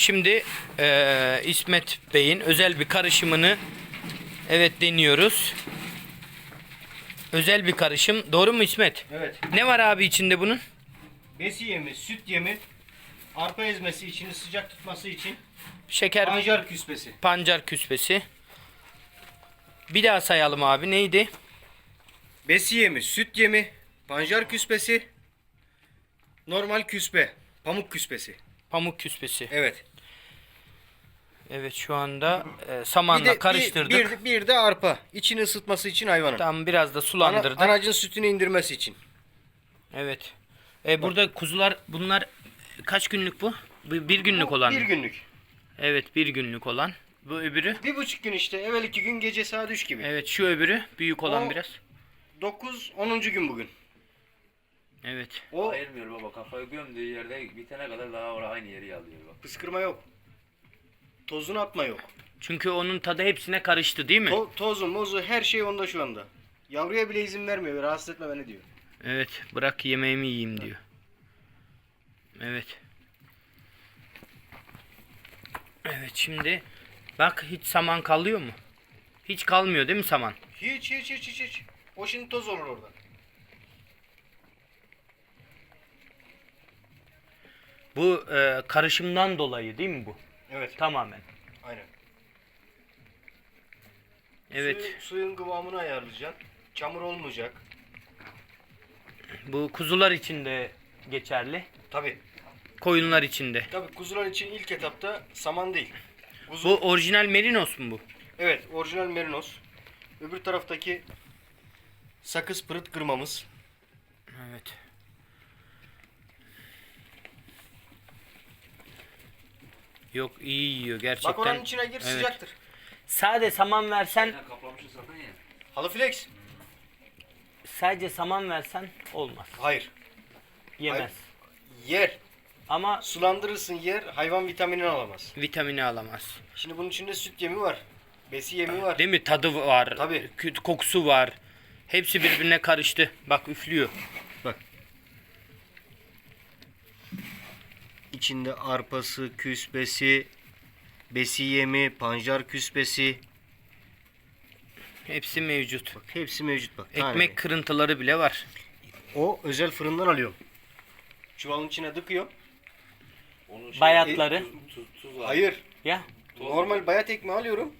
Şimdi eee, İsmet Bey'in özel bir karışımını evet deniyoruz. Özel bir karışım. Doğru mu İsmet? Evet. Ne var abi içinde bunun? Besi yemi, süt yemi, arpa ezmesi için, sıcak tutması için, Şeker, pancar küspesi. pancar küspesi. Bir daha sayalım abi. Neydi? Besi yemi, süt yemi, pancar küspesi, normal küspe, pamuk küspesi. Pamuk küspesi. Evet. Evet şu anda e, samanla bir, karıştırdık. Bir, bir, bir de arpa. İçini ısıtması için hayvanın. Tam biraz da Ana, sulandırdık. anacın sütünü indirmesi için. Evet. E, burada kuzular bunlar kaç günlük bu? Bir günlük Bu olan. Bir günlük. Evet bir günlük olan. Bu öbürü. Bir buçuk gün işte. Evvel iki gün gece saat üç gibi. Evet şu öbürü büyük olan O- biraz. 9, 10. gün bugün. Evet. O Ayırmıyor baba kafayı gömdüğü yerde bitene kadar daha orada aynı yeri alıyor bak. pıskırma yok. Tozunu atma yok. Çünkü onun tadı hepsine karıştı değil mi? To- tozu, mozu her şey onda şu anda. Yavruya bile izin vermiyor. Rahatsız etme beni diyor. Evet bırak yemeğimi yiyeyim diyor. Evet. Evet şimdi bak hiç saman kalıyor mu? Hiç kalmıyor değil mi saman? Hiç hiç hiç hiç hiç. O şimdi toz olur orada. Bu e, karışımdan dolayı değil mi bu? Evet. Tamamen. Aynen. Evet. Suyu- suyun kıvamını ayarlayacaksın. Çamur olmayacak. Bu kuzular için de geçerli. Tabi. Koyunlar için de. Tabi kuzular için ilk etapta saman değil. Kuzu, Bu orijinal merinos mu bu? Evet orijinal merinos. Öbür taraftaki sakız pırıt kırmamız. Evet. Yok iyi yiyor gerçekten. Bak oranın içine gir Evet. sıcaktır. Sade saman versen, Sen kaplamışsın zaten ya. Halı flex. sadece saman versen olmaz. Hayır. Yemez. Yer. Ama Sulandırırsın yer hayvan vitaminini alamaz. vitamini alamaz. Şimdi bunun içinde süt yemi var. Besi yemi var. Değil mi? Tadı var. Tabii. kü- Kokusu var. Hepsi birbirine karıştı. Bak üflüyor. İçinde arpası, küspesi, besi yemi, pancar küspesi. Hepsi mevcut. Bak hepsi mevcut bak. Ekmek tane. kırıntıları bile var. O özel fırından alıyorum. Çuvalın içine dıkıyor. Onun şey, Bayatları. Tuz, tuz var. Hayır. Ya. Normal bayat ekmeği alıyorum.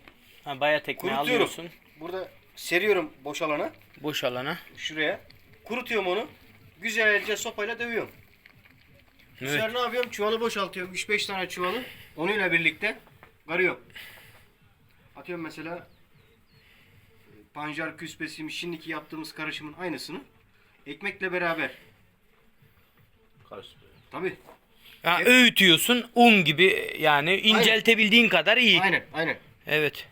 Ha, bayat ekmeği Kurutuyorum. alıyorsun. Burada seriyorum boş alana. Boş alana. Şuraya. Kurutuyorum onu. Güzelce sopayla dövüyorum. Evet. sefer ne yapıyorum? Çuvalı boşaltıyorum. 3-5 tane çuvalı. Onunla birlikte karıyorum. Atıyorum mesela pancar küspesiymiş. Şimdiki yaptığımız karışımın aynısını. Ekmekle beraber. Karıştırıyor. Tabi. Ha, öğütüyorsun. Un gibi yani inceltebildiğin kadar iyi. Aynen aynen. Evet.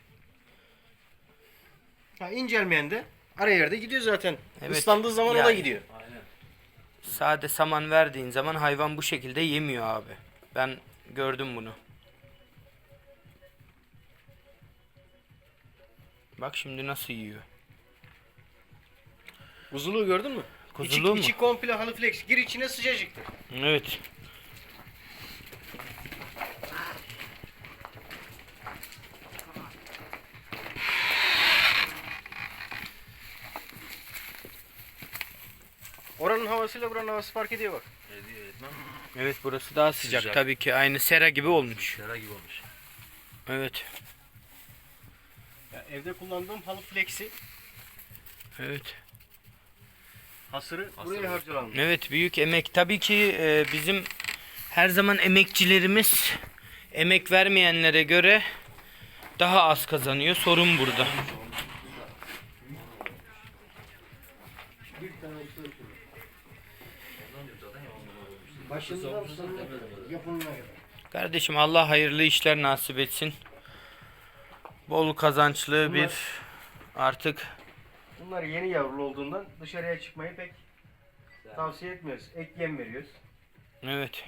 Ha, incelmeyen de ara yerde gidiyor zaten. Evet. Islandığı zaman o da Yani. gidiyor. Sade saman verdiğin zaman hayvan bu şekilde yemiyor abi. Ben gördüm bunu. Bak şimdi nasıl yiyor. Kuzuluğu gördün mü? Kuzuluğu içi, mu? içi komple halı flex. Gir içine sıcacıktır. Evet. Oranın havasıyla buranın havası fark ediyor bak. Ediyor etmem. Evet burası daha sıcak, Sıcak. tabii ki. Aynı sera gibi olmuş. Şera gibi olmuş. Evet. Ya evde kullandığım halı flexi Evet. hasırı, Hasırı. buraya harcalanmış. Evet büyük emek. Tabii ki e, bizim her zaman emekçilerimiz emek vermeyenlere göre daha az kazanıyor. Sorun burada. Yapımına. Kardeşim Allah hayırlı işler nasip etsin. Bol kazançlı Bunlar- bir artık Bunlar yeni yavrulu olduğundan dışarıya çıkmayı pek tavsiye etmiyoruz. Ek yem veriyoruz. evet.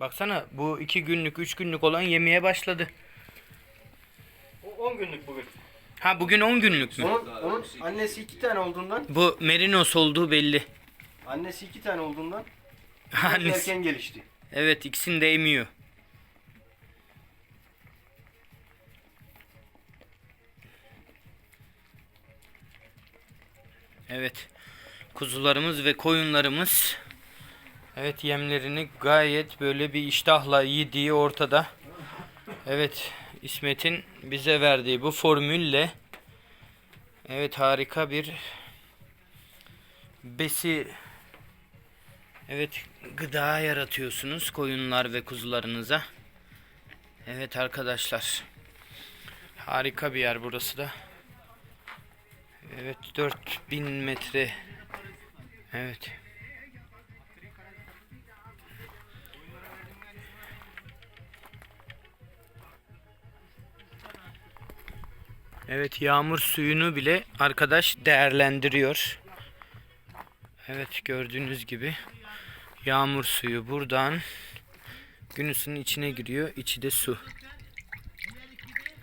Baksana bu iki günlük üç günlük olan yemeye başladı. O 10 günlük bugün. Ha bugün 10 günlük mü? Onun, onun annesi iki tane olduğundan, Bu merinos olduğu belli. Annesi iki tane olduğundan Annesi. erken gelişti. Evet ikisini de emiyor. Evet. Kuzularımız ve koyunlarımız Evet yemlerini gayet böyle bir iştahla yediği ortada. Evet İsmet'in bize verdiği bu formülle Evet harika bir besi Evet gıda yaratıyorsunuz koyunlar ve kuzularınıza. Evet arkadaşlar. Harika bir yer burası da. Evet 4000 metre. Evet. Evet yağmur suyunu bile arkadaş değerlendiriyor. Evet gördüğünüz gibi yağmur suyu buradan günüsünün içine giriyor. İçi de su.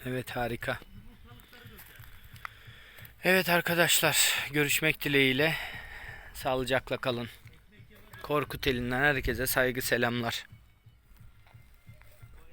Evet harika. Evet arkadaşlar görüşmek dileğiyle sağlıcakla kalın. Korkut elinden herkese saygı selamlar.